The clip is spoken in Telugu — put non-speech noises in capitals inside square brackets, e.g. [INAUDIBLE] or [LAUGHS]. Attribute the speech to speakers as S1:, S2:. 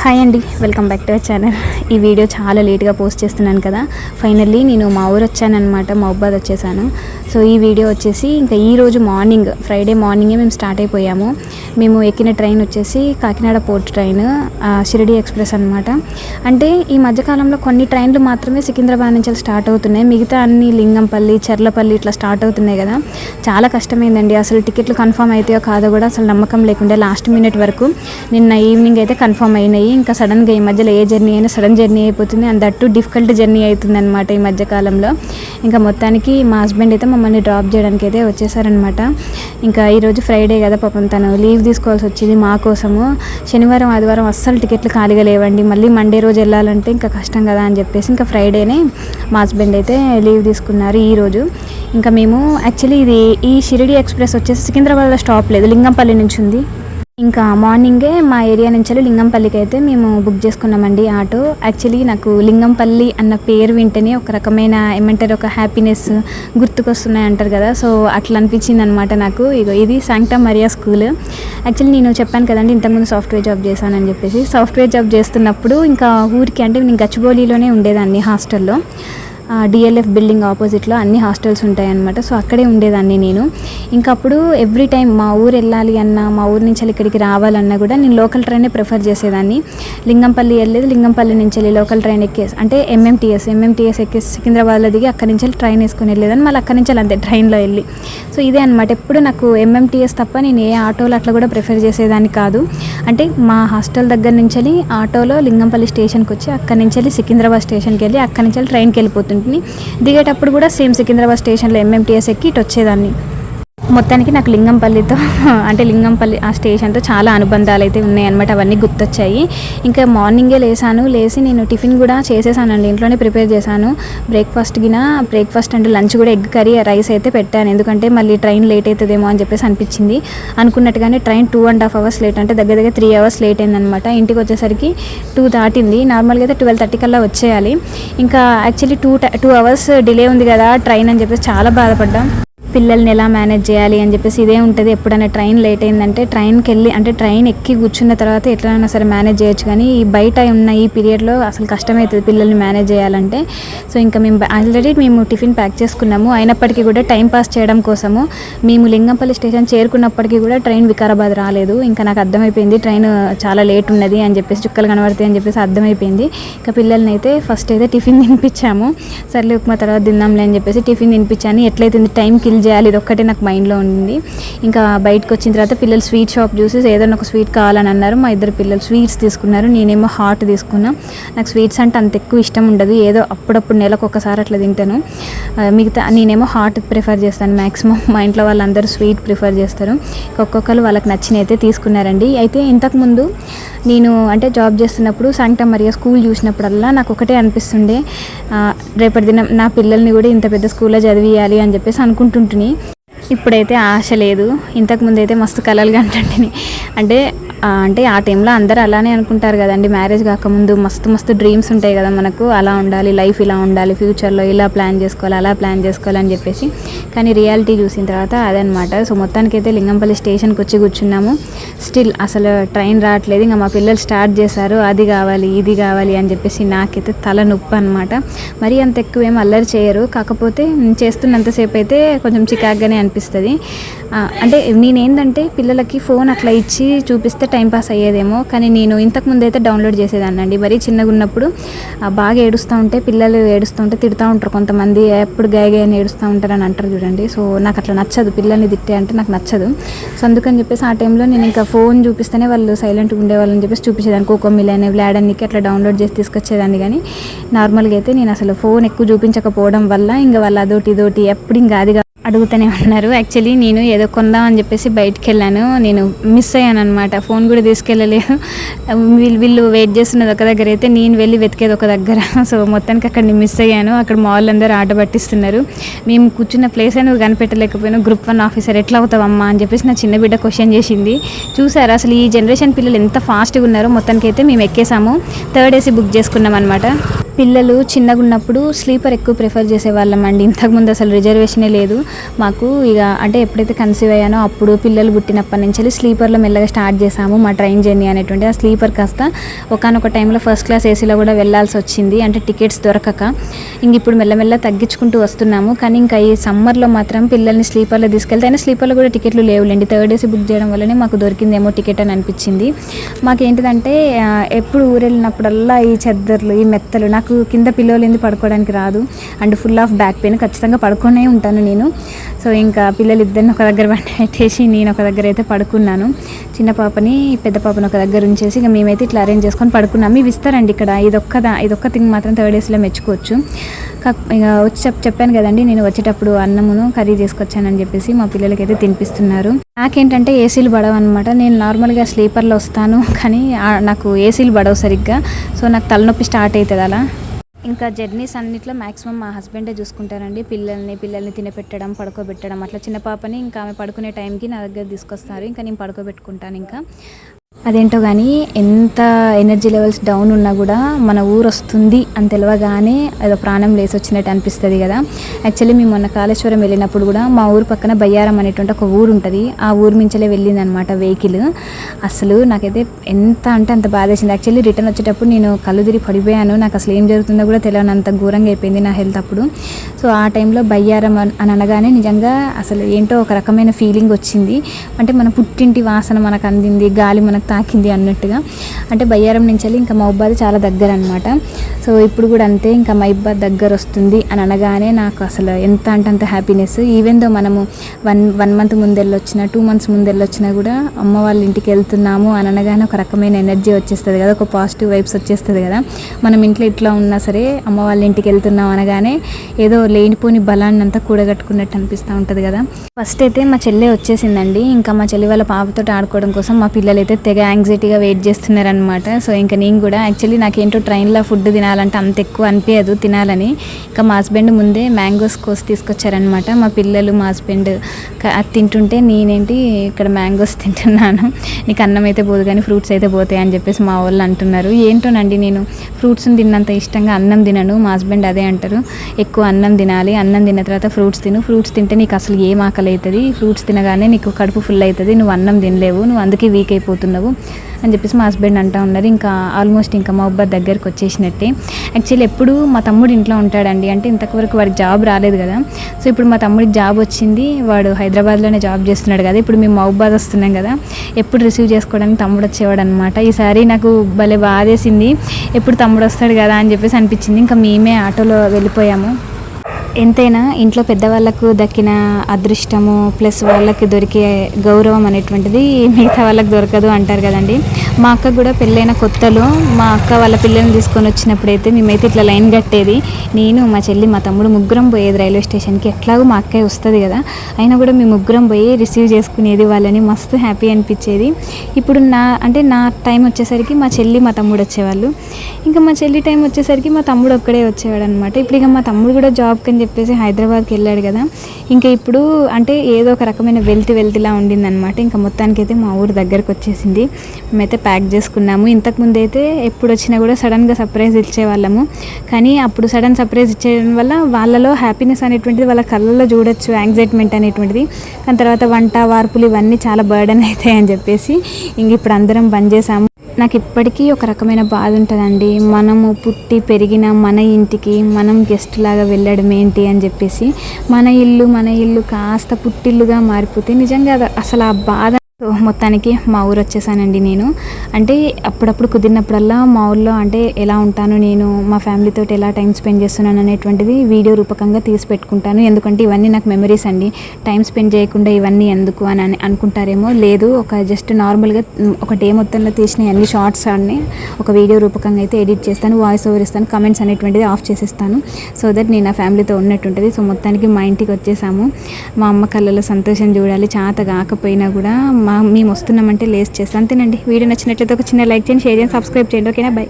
S1: హాయ్ అండి welcome back to our channel. ఈ వీడియో చాలా లేట్గా పోస్ట్ చేస్తున్నాను కదా. ఫైనల్లీ నేను మా ఊరు వచ్చానమాట మహబాద్ వచ్చేసాను. సో ఈ వీడియో వచ్చేసి ఇంకా ఈరోజు మార్నింగ్ ఫ్రైడే మార్నింగే మేము స్టార్ట్ అయిపోయాము. మేము ఎక్కిన ట్రైన్ వచ్చేసి Kakinada port train Shirdi express అనమాట అంటే ఈ మధ్యకాలంలో కొన్ని ట్రైన్లు మాత్రమే సికింద్రాబాద్ నుంచి స్టార్ట్ అవుతున్నాయి. మిగతా అన్ని లింగంపల్లి చర్లపల్లి ఇట్లా స్టార్ట్ అవుతున్నాయి కదా. చాలా కష్టమైందండి. అసలు టికెట్లు కన్ఫర్మ్ అవుతాయో కాదో కూడా అసలు నమ్మకం లేకుండా లాస్ట్ మినిట్ వరకు నిన్న ఈవినింగ్ అయితే కన్ఫర్మ్ అయినాయి. ఇంకా సడన్గా ఈ మధ్యలో ఏ జర్నీ అయినా సడన్ జర్నీ అయిపోతుంది. అండ్ దట్టు డిఫికల్ట్ జర్నీ అవుతుంది అనమాట ఈ మధ్యకాలంలో ఇంకా మొత్తానికి మా హస్బెండ్ అయితే మమ్మల్ని డ్రాప్ చేయడానికి అయితే వచ్చేసారనమాట ఇంకా ఈరోజు ఫ్రైడే కదా పాపం తను లీవ్ తీసుకోవాల్సి వచ్చింది మా కోసము. శనివారం ఆదివారం అస్సలు టికెట్లు ఖాళీగా లేవండి. మళ్ళీ మండే రోజు వెళ్ళాలంటే ఇంకా కష్టం కదా అని చెప్పేసి ఇంకా ఫ్రైడేనే మా హస్బెండ్ అయితే లీవ్ తీసుకున్నారు ఈ రోజు. ఇంకా మేము యాక్చువల్లీ ఇది ఈ షిరిడి ఎక్స్ప్రెస్ వచ్చేసి సికింద్రాబాద్లో స్టాప్ లేదు. లింగంపల్లి నుంచి ఉంది. ఇంకా మార్నింగే మా ఏరియా నుంచి లింగంపల్లికి అయితే మేము బుక్ చేసుకున్నామండి ఆటో. యాక్చువల్లీ నాకు లింగంపల్లి అన్న పేరు వింటేనే ఒక రకమైన ఏమంటారు ఒక హ్యాపీనెస్ గుర్తుకొస్తున్నాయి అంటారు కదా. సో అట్లా అనిపించింది అనమాట నాకు. ఇగో ఇది శాంక్టా మరియా స్కూల్ యాక్చువల్లీ నేను చెప్పాను కదండి ఇంతకుముందు సాఫ్ట్వేర్ జాబ్ చేశానని చెప్పేసి. సాఫ్ట్వేర్ జాబ్ చేస్తున్నప్పుడు ఇంకా ఊరికి అంటే నేను గచ్చిబౌలిలోనే ఉండేదాన్ని హాస్టల్లో. డిఎల్ఎఫ్ బిల్డింగ్ ఆపోజిట్లో అన్ని హాస్టల్స్ ఉంటాయన్నమాట. సో అక్కడే ఉండేదాన్ని నేను. ఇంకా అప్పుడు ఎవ్రీ టైం మా ఊరు వెళ్ళాలి అన్నా మా ఊరు నుంచి వెళ్ళి ఇక్కడికి రావాలన్నా కూడా నేను లోకల్ ట్రైనే ప్రిఫర్ చేసేదాన్ని. లింగంపల్లి వెళ్ళేది లింగంపల్లి నుంచి వెళ్ళి లోకల్ ట్రైన్ ఎక్కేసి అంటే ఎంఎంటీఎస్ ఎంఎంటీఎస్ ఎక్కేసి సికింద్రాబాద్లో దిగి అక్కడి నుంచి వెళ్ళి ట్రైన్ వేసుకొని వెళ్ళేదాన్ని. మళ్ళీ అక్కడి నుంచి వెళ్ళి అంతే ట్రైన్లో వెళ్ళి. సో ఇదే అనమాట ఎప్పుడు నాకు ఎంఎంటీఎస్ తప్ప నేను ఏ ఆటోలో అట్లా కూడా ప్రిఫర్ చేసేదాన్ని కాదు. అంటే మా హాస్టల్ దగ్గర నుంచి వెళ్ళి ఆటోలో లింగంపల్లి స్టేషన్కి వచ్చి అక్కడి నుంచి వెళ్ళి సికింద్రాబాద్ స్టేషన్కి వెళ్ళి అక్కడి నుంచి వెళ్ళి ట్రైన్కి వెళ్ళిపోతుంది దిగేటప్పుడు కూడా సేమ్ సికింద్రాబాద్ స్టేషన్లో ఎంఎంటీఎస్ ఎక్కి ఇటు వచ్చేదాన్ని మొత్తానికి నాకు లింగంపల్లితో [LAUGHS] అంటే లింగంపల్లి ఆ స్టేషన్తో చాలా అనుబంధాలు అయితే ఉన్నాయన్నమాట. అవన్నీ గుర్తొచ్చాయి. ఇంకా మార్నింగే లేసాను. లేచి నేను టిఫిన్ కూడా చేసేసానండి. ఇంట్లోనే ప్రిపేర్ చేశాను. బ్రేక్ఫాస్ట్ గిన బ్రేక్ఫాస్ట్ అండ్ లంచ్ కూడా ఎగ్ కర్రీ రైస్ అయితే పెట్టాను. ఎందుకంటే మళ్ళీ ట్రైన్ లేట్ అవుతుందేమో అని చెప్పేసి అనిపించింది. అనుకున్నట్టుగానే train two and half hours late అంటే దగ్గర దగ్గర త్రీ అవర్స్ లేట్ అయిందనమాట ఇంటికి వచ్చేసరికి టూ దాటింది. నార్మల్గా అయితే ట్వెల్వ్ థర్టీ కల్లా వచ్చేయాలి. ఇంకా actually two two hours delay ఉంది కదా ట్రైన్ అని చెప్పేసి చాలా బాధపడ్డాం. పిల్లల్ని ఎలా మేనేజ్ చేయాలి అని చెప్పేసి ఇదే ఉంటుంది. ఎప్పుడైనా ట్రైన్ లేట్ అయిందంటే ట్రైన్కి వెళ్ళి అంటే ట్రైన్ ఎక్కి కూర్చున్న తర్వాత ఎట్లైనా సరే మేనేజ్ చేయొచ్చు. కానీ ఈ బయట ఉన్న ఈ పీరియడ్లో అసలు కష్టమవుతుంది పిల్లల్ని మేనేజ్ చేయాలంటే. సో ఇంకా మేము ఆల్రెడీ మేము టిఫిన్ ప్యాక్ చేసుకున్నాము. అయినప్పటికీ కూడా టైం పాస్ చేయడం కోసము. మేము లింగంపల్లి స్టేషన్ చేరుకున్నప్పటికీ కూడా ట్రైన్ వికారాబాద్ రాలేదు. ఇంకా నాకు అర్థమైపోయింది ట్రైన్ చాలా లేట్ ఉన్నది అని చెప్పేసి చుక్కలు కనబడతాయి అని చెప్పేసి అర్థమైపోయింది. ఇంకా పిల్లల్ని అయితే ఫస్ట్ అయితే టిఫిన్ తినిపించాము. సర్లే ఉప్మా తర్వాత తిందాంలే అని చెప్పేసి టిఫిన్ తినిపించాను. ఎట్లయితే టైం కిల్ చేయాలి ఇది ఒక్కటే నాకు మైండ్లో ఉంది. ఇంకా బయటకు వచ్చిన తర్వాత పిల్లలు స్వీట్ షాప్ చూసి ఏదైనా ఒక స్వీట్ కావాలని అన్నారు మా ఇద్దరు పిల్లలు స్వీట్స్ తీసుకున్నారు. నేనేమో హాట్ తీసుకున్నా. నాకు స్వీట్స్ అంటే అంత ఎక్కువ ఇష్టం ఉండదు. ఏదో అప్పుడప్పుడు నెలకు ఒకసారి అట్లా తింటాను. మిగతా నేనేమో హాట్ ప్రిఫర్ చేస్తాను. మ్యాక్సిమం మా ఇంట్లో వాళ్ళందరూ స్వీట్ ప్రిఫర్ చేస్తారు. ఒక్కొక్కరు వాళ్ళకి నచ్చిన అయితే తీసుకున్నారండి. అయితే ఇంతకుముందు నేను అంటే జాబ్ చేస్తున్నప్పుడు సాంక్టమ్ మరియా స్కూల్ చూసినప్పుడల్లా నాకు ఒకటే అనిపిస్తుండే. రేపటి దినం నా పిల్లల్ని కూడా ఇంత పెద్ద స్కూల్లో చదివియాలి అని చెప్పేసి అనుకుంటుంటుని ఇప్పుడైతే ఆశ లేదు. ఇంతకుముందు అయితే మస్తు కలలు కంటుంటిని. అంటే అంటే ఆ టైంలో అందరూ అలానే అనుకుంటారు కదండి. మ్యారేజ్ కాకముందు మస్తు మస్తు డ్రీమ్స్ ఉంటాయి కదా మనకు. అలా ఉండాలి లైఫ్ ఇలా ఉండాలి ఫ్యూచర్లో ఇలా ప్లాన్ చేసుకోవాలి అలా ప్లాన్ చేసుకోవాలి అని చెప్పేసి. కానీ రియాలిటీ చూసిన తర్వాత అదనమాట. సో మొత్తానికైతే లింగంపల్లి స్టేషన్కి వచ్చి కూర్చున్నాము. స్టిల్ అసలు ట్రైన్ రావట్లేదు. ఇంకా మా పిల్లలు స్టార్ట్ చేశారు. అది కావాలి ఇది కావాలి అని చెప్పేసి నాకైతే తల నొప్పి అనమాట మరీ అంత ఎక్కువ ఏం అల్లరి చేయరు. కాకపోతే చేస్తున్నంతసేపు అయితే కొంచెం చికాగ్గానే అనిపిస్తుంది. అంటే నేనేంటంటే పిల్లలకి ఫోన్ అట్లా ఇచ్చి చూపిస్తే టైంపాస్ అయ్యేదేమో కానీ నేను ఇంతకుముందు అయితే డౌన్లోడ్ చేసేదాన్ని అండి. మరీ చిన్నగా ఉన్నప్పుడు బాగా ఏడుస్తూ ఉంటే పిల్లలు ఏడుస్తూ ఉంటే తిడుతూ ఉంటారు కొంతమంది ఎప్పుడు గాయ అని ఏడుస్తూ ఉంటారని అంటారు చూడండి. సో నాకు అట్లా నచ్చదు పిల్లల్ని తిట్టే అంటే నాకు నచ్చదు. సో అందుకని చెప్పేసి ఆ టైంలో నేను ఇంకా ఫోన్ చూపిస్తేనే వాళ్ళు సైలెంట్గా ఉండేవాళ్ళని చెప్పేసి చూపించేదాన్ని. కోకో మిలని వ్లాడనికి అట్లా డౌన్లోడ్ చేసి తీసుకొచ్చేదాన్ని. కానీ నార్మల్గా అయితే నేను అసలు ఫోన్ ఎక్కువ చూపించకపోవడం వల్ల ఇంకా వాళ్ళు అదోటి ఇదోటి ఎప్పుడు ఇంకా అది అడుగుతూనే ఉన్నారు. యాక్చువల్లీ నేను ఏదో కొందాం అని చెప్పేసి బయటికి వెళ్ళాను నేను మిస్ అయ్యాను అనమాట ఫోన్ కూడా తీసుకెళ్ళలేదు. వీళ్ళు వీళ్ళు వెయిట్ చేస్తున్నది ఒక దగ్గర అయితే నేను వెళ్ళి వెతికేది ఒక దగ్గర. [LAUGHS] సో మొత్తానికి అక్కడ నేను మిస్ అయ్యాను. అక్కడ మాల్ అందరూ ఆట పట్టిస్తున్నారు. మేము కూర్చున్న ప్లేస్ అని కనిపెట్టలేకపోయినా గ్రూప్ వన్ ఆఫీసర్ ఎట్లా అవుతావమ్మా అని చెప్పేసి నా చిన్న బిడ్డ క్వశ్చన్ చేసింది. చూసారు? అసలు ఈ జనరేషన్ పిల్లలు ఎంత ఫాస్ట్గా ఉన్నారో మొత్తానికి అయితే మేము ఎక్కేసాము. థర్డ్ ఏసీ బుక్ చేసుకున్నాం అనమాట పిల్లలు చిన్నగా ఉన్నప్పుడు స్లీపర్ ఎక్కువ ప్రిఫర్ చేసేవాళ్ళం అండి. ఇంతకుముందు అసలు రిజర్వేషనే లేదు. మాకు ఇక అంటే ఎప్పుడైతే కన్సీవ్ అయ్యానో అప్పుడు పిల్లలు పుట్టినప్పటి నుంచి స్లీపర్లో మెల్లగా స్టార్ట్ చేసాము మా ట్రైన్ జర్నీ అనేటువంటి. ఆ స్లీపర్ కాస్త ఒకనొక టైంలో ఫస్ట్ క్లాస్ ఏసీలో కూడా వెళ్ళాల్సి వచ్చింది. అంటే టికెట్స్ దొరకక ఇంక ఇప్పుడు మెల్లమెల్ల తగ్గించుకుంటూ వస్తున్నాము. కానీ ఇంకా ఈ సమ్మర్లో మాత్రం పిల్లల్ని స్లీపర్లో తీసుకెళ్తే అయినా స్లీపర్లో కూడా టికెట్లు లేవులేండి. థర్డ్ ఏసీ బుక్ చేయడం వల్లనే మాకు దొరికిందేమో టికెట్ అని అనిపించింది. మాకేంటిదంటే ఎప్పుడు ఊరు వెళ్ళినప్పుడల్లా ఈ చెద్దర్లు ఈ మెత్తలు నాకు కింద పిల్లలు పడుకోవడానికి రాదు. And full of back pain ఖచ్చితంగా పడుకునే ఉంటాను నేను. సో ఇంకా పిల్లలు ఇద్దరిని ఒక దగ్గర [LAUGHS] పెట్టేసి నేను ఒక దగ్గర అయితే పడుకున్నాను. చిన్న పాపని పెద్ద పాపని ఒక దగ్గర ఉంచేసి ఇక మేమైతే ఇట్లా అరేంజ్ చేసుకొని పడుకున్నాము ఇవి ఇస్తారండి ఇక్కడ. ఇదొక్కదా ఇదొక్క థింగ్ మాత్రం థర్డ్ డేస్లో మెచ్చుకోవచ్చు. ఇక వచ్చి చెప్పాను కదండి నేను వచ్చేటప్పుడు అన్నమును కర్రీ చేసుకొచ్చానని చెప్పేసి మా పిల్లలకైతే తినిపిస్తున్నారు. నాకేంటంటే ఏసీలు పడవు అనమాట నేను నార్మల్గా స్లీపర్లో వస్తాను కానీ నాకు ఏసీలు పడవు సరిగ్గా. సో నాకు తలనొప్పి స్టార్ట్ అవుతుంది అలా. ఇంకా జర్నీస్ అన్నిట్లో మాక్సిమం మా హస్బెండే చూసుకుంటారండి. పిల్లల్ని పిల్లల్ని తినపెట్టడం పడుకోబెట్టడం అట్లా. చిన్న పాపని ఇంకా ఆమె పడుకునే టైంకి నా దగ్గర తీసుకొస్తారు. ఇంకా నేను పడుకోబెట్టుకుంటాను ఇంకా. అదేంటో కానీ ఎంత ఎనర్జీ లెవెల్స్ డౌన్ ఉన్నా కూడా మన ఊరు వస్తుంది అని తెలియగానే అదో ప్రాణం లేసి వచ్చినట్టు అనిపిస్తుంది కదా. యాక్చువల్లీ మేము మొన్న కాళేశ్వరం వెళ్ళినప్పుడు కూడా మా ఊరు పక్కన బయ్యారం అనేటువంటి ఒక ఊరు ఉంటుంది. ఆ ఊరు మించలే వెళ్ళింది అనమాట వెహికల్. అసలు నాకైతే ఎంత అంటే అంత బాధ వేసింది యాక్చువల్లీ రిటర్న్ వచ్చేటప్పుడు నేను కళ్ళు తిరిగి పడిపోయాను. నాకు అసలు ఏం జరుగుతుందో కూడా తెలియను అంత ఘోరంగా అయిపోయింది నా హెల్త్ అప్పుడు. సో ఆ టైంలో బయ్యారం అని అనగానే నిజంగా అసలు ఏంటో ఒక రకమైన ఫీలింగ్ వచ్చింది. అంటే మన పుట్టింటి వాసన మనకు అందింది. గాలి మనకు తాకింది అన్నట్టుగా. అంటే బయ్యారం నుంచి వెళ్ళి ఇంకా మహబాద్ చాలా దగ్గర అనమాట సో ఇప్పుడు కూడా అంతే ఇంకా మహబాద్ దగ్గర వస్తుంది అని అనగానే నాకు అసలు ఎంత అంటే అంత హ్యాపీనెస్ ఈవెన్ దో మనము వన్ వన్ మంత్ ముందెళ్ళొచ్చినా టూ మంత్స్ ముందెళ్ళొచ్చినా కూడా అమ్మ వాళ్ళ ఇంటికి వెళ్తున్నాము అని అనగానే ఒక రకమైన ఎనర్జీ వచ్చేస్తుంది కదా ఒక పాజిటివ్ వైబ్స్ వచ్చేస్తుంది కదా. మనం ఇంట్లో ఇట్లా ఉన్నా సరే అమ్మ వాళ్ళ ఇంటికి వెళ్తున్నాం అనగానే ఏదో లేనిపోని బలాన్ని అంతా కూడగట్టుకున్నట్టు అనిపిస్తూ ఉంటుంది కదా. ఫస్ట్ అయితే మా చెల్లె వచ్చేసిందండి. ఇంకా మా చెల్లి వాళ్ళ పాపతో ఆడుకోవడం కోసం మా పిల్లలైతే తెగ తెగ యాంగ్జైటీగా వెయిట్ చేస్తున్నారనమాట సో ఇంకా నేను కూడా యాక్చువల్లీ నాకేంటో ట్రైన్లో ఫుడ్ తినాలంటే అంత ఎక్కువ అనిపించదు తినాలని. ఇంకా మా హస్బెండ్ ముందే మ్యాంగోస్ కోసి తీసుకొచ్చారనమాట మా పిల్లలు మా హస్బెండ్ అది తింటుంటే నేనేంటి ఇక్కడ మ్యాంగోస్ [LAUGHS] తింటున్నాను. నీకు అన్నం అయితే పోదు కానీ ఫ్రూట్స్ అయితే పోతాయి అని చెప్పేసి మా వాళ్ళు అంటున్నారు. ఏంటోనండి నేను ఫ్రూట్స్ని తిన్నంత ఇష్టంగా అన్నం తినను. మా హస్బెండ్ అదే అంటారు. ఎక్కువ అన్నం తినాలి. అన్నం తిన్న తర్వాత ఫ్రూట్స్ తిను. ఫ్రూట్స్ తింటే నీకు అసలు ఏం ఆకలి అవుతుంది? ఫ్రూట్స్ తినగానే నీకు కడుపు ఫుల్ అవుతుంది. నువ్వు అన్నం తినలేవు. నువ్వు అందుకే వీక్ అయిపోతున్నావు. అని చెప్పేసి మా హస్బెండ్ అంటూ ఉన్నారు. ఇంకా ఆల్మోస్ట్ ఇంకా మా అబ్బాయి దగ్గరికి వచ్చేసినట్టే. యాక్చువల్లీ ఎప్పుడు మా తమ్ముడు ఇంట్లో ఉంటాడండి. అంటే ఇంతవరకు వాడికి జాబ్ రాలేదు కదా. సో ఇప్పుడు మా తమ్ముడికి జాబ్ వచ్చింది. వాడు హైదరాబాద్లోనే జాబ్ చేస్తున్నాడు కదా. ఇప్పుడు మేము మహబాద్ వస్తున్నాం కదా. ఎప్పుడు రిసీవ్ చేసుకోవడానికి తమ్ముడు వచ్చేవాడు అనమాట ఈసారి నాకు భలే బాధేసింది. ఎప్పుడు తమ్ముడు వస్తాడు కదా అని చెప్పేసి అనిపించింది. ఇంకా మేమే ఆటోలో వెళ్ళిపోయాము. ఎంతైనా ఇంట్లో పెద్దవాళ్ళకు దక్కిన అదృష్టము ప్లస్ వాళ్ళకి దొరికే గౌరవం అనేటువంటిది మిగతా వాళ్ళకి దొరకదు అంటారు కదండి. మా అక్క కూడా పెళ్ళైన కొత్తలో మా అక్క వాళ్ళ పిల్లల్ని తీసుకొని వచ్చినప్పుడైతే మేమైతే ఇట్లా లైన్ కట్టేది. నేను మా చెల్లి మా తమ్ముడు ముగ్గురం పోయేది రైల్వే స్టేషన్కి. ఎట్లాగో మా అక్కయ్య వస్తుంది కదా. అయినా కూడా మేము ముగ్గురం పోయి రిసీవ్ చేసుకునేది వాళ్ళని మస్తు హ్యాపీ అనిపించేది. ఇప్పుడు నా అంటే నా టైం వచ్చేసరికి మా చెల్లి మా తమ్ముడు వచ్చేవాళ్ళు. ఇంకా మా చెల్లి టైం వచ్చేసరికి మా తమ్ముడు ఒక్కడే వచ్చేవాడు అనమాట ఇప్పుడు ఇక మా తమ్ముడు కూడా జాబ్కి అని చెప్పేసి హైదరాబాద్కి వెళ్ళాడు కదా. ఇంకా ఇప్పుడు అంటే ఏదో ఒక రకమైన వెల్తి వెల్తిలా ఉండిందనమాట ఇంకా మొత్తానికి అయితే మా ఊరు దగ్గరకు వచ్చేసింది. మేమైతే ప్యాక్ చేసుకున్నాము. ఇంతకుముందు అయితే ఎప్పుడు వచ్చినా కూడా సడన్గా సర్ప్రైజ్ ఇచ్చేవాళ్ళము. కానీ అప్పుడు సడన్ సర్ప్రైజ్ ఇచ్చేయడం వల్ల వాళ్ళలో హ్యాపీనెస్ అనేటువంటిది వాళ్ళ కళ్ళల్లో చూడొచ్చు యాంగ్జైట్మెంట్ అనేటువంటిది. దాని తర్వాత వంట వార్పులు ఇవన్నీ చాలా బర్డన్ [LAUGHS] అవుతాయని చెప్పేసి ఇంక ఇప్పుడు అందరం బంద్ చేసాము నాకు ఇప్పటికీ ఒక రకమైన బాధ ఉంటుందండి మనము పుట్టి పెరిగిన మన ఇంటికి మనం గెస్ట్ లాగా వెళ్ళడం ఏంటి అని చెప్పేసి మన ఇల్లు మన ఇల్లు కాస్త పుట్టిల్లుగా మారిపోతే నిజంగా అది అసలు ఆ బాధ సో మొత్తానికి మా ఊరు వచ్చేసానండి నేను. అంటే అప్పుడప్పుడు కుదిరినప్పుడల్లా మా ఊళ్ళో అంటే ఎలా ఉంటాను నేను మా ఫ్యామిలీతో ఎలా టైం స్పెండ్ చేస్తున్నాను అనేటువంటిది వీడియో రూపకంగా తీసి పెట్టుకుంటాను ఎందుకంటే ఇవన్నీ నాకు మెమరీస్ అండి. టైం స్పెండ్ చేయకుండా ఇవన్నీ ఎందుకు అని అనుకుంటారేమో లేదు. ఒక జస్ట్ నార్మల్గా ఒక డే మొత్తంలో తీసిన అన్ని షార్ట్స్ అన్ని ఒక వీడియో రూపకంగా అయితే ఎడిట్ చేస్తాను వాయిస్ ఓవర్ ఇస్తాను కమెంట్స్ అనేటువంటిది ఆఫ్ చేసేస్తాను. సో దట్ నేను నా ఫ్యామిలీతో ఉన్నట్టుంటుంది. సో మొత్తానికి మా ఇంటికి వచ్చేసాము. మా అమ్మ కళ్ళలో సంతోషం చూడాలి. చాత కాకపోయినా కూడా మా మేము వస్తున్నామంటే లేస్ చేస్తాను. అంతేనండి. వీడియో నచ్చినట్లయితే ఒక చిన్న లైక్ చేయండి షేర్ చేయండి సబ్స్క్రైబ్ చేయండి. ఓకేనా? బై.